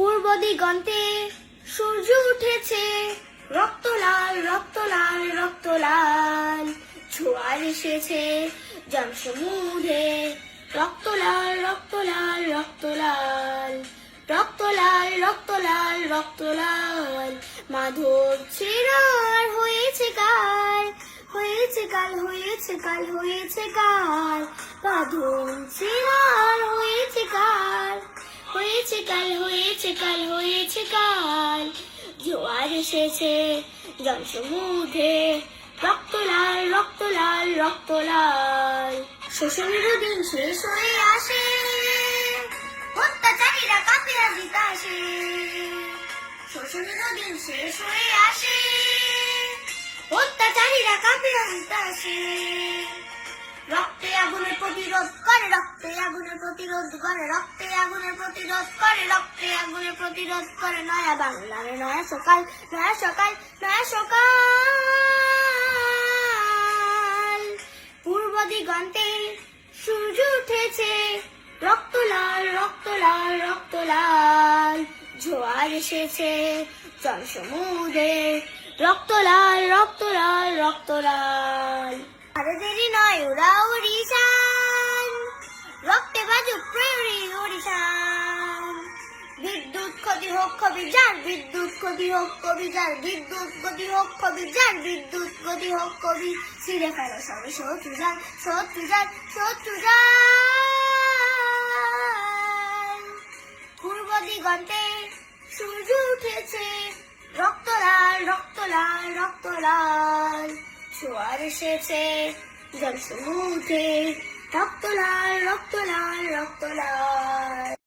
পূর্ব দিগন্তে সূর্য উঠেছে। রক্ত লাল রক্ত লাল রক্ত লাল। ছোঁয়ার এসেছে জনসমুদ্রে। রক্ত লাল রক্ত লাল রক্ত লাল। রক্ত লাল রক্ত লাল রক্ত লাল। মাধব ছেড়ার হয়েছে কাল হয়েছে কাল হয়েছে কাল হয়েছে কাল। মাধব ছেড়ার হয়েছে হয়েছে কাল হয়েছে কাল হয়েছে কাল। জোয়ার এসেছে, জনসমুদ্রে। রক্ত লাল রক্ত লাল রক্ত লাল। শোষণের দিন শেষ হয়ে আসে। অত্যাচারীরা কাঁপে আজিতে আসে শোষণের দিন শেষ হয়ে আসে। অত্যাচারীরা কাঁপে আজিতে আসে রক্তে আগুনের প্রতিরোধ করে, রক্তে আগুনের প্রতিরোধ করে, রক্তে আগুনের প্রতিরোধ করে, রক্তে আগুনের প্রতিরোধ করে। নয়া বাংলার নয়া সকাল নয়া সকাল নয়া সকাল। পূর্ব দিগন্তে সূর্য উঠেছে, রক্ত লাল রক্ত লাল রক্ত লাল। জোয়ার এসেছে জল সমুদ্রে রক্ত লাল রক্ত লাল রক্ত লাল। আরে দেরি নয় ওরা ওড়িশান হোক কবি যার বিদ্যুৎ ক্ষতি হোক কবি যার বিদ্যুৎ ক্ষতি হোক কবি যার বিদ্যুৎ ক্ষতি হোক কবি। ছিঁড়ে ফেলো সবে শত্রু যান শত্রু যান শত্রু যান। পূর্ব দিগন্তে সূর্য উঠেছে, রক্ত লাল রক্ত লাল রক্ত লাল। জোয়ার এসেছে, জল সমুদ্রে রক্ত লাল রক্ত লাল রক্ত লাল।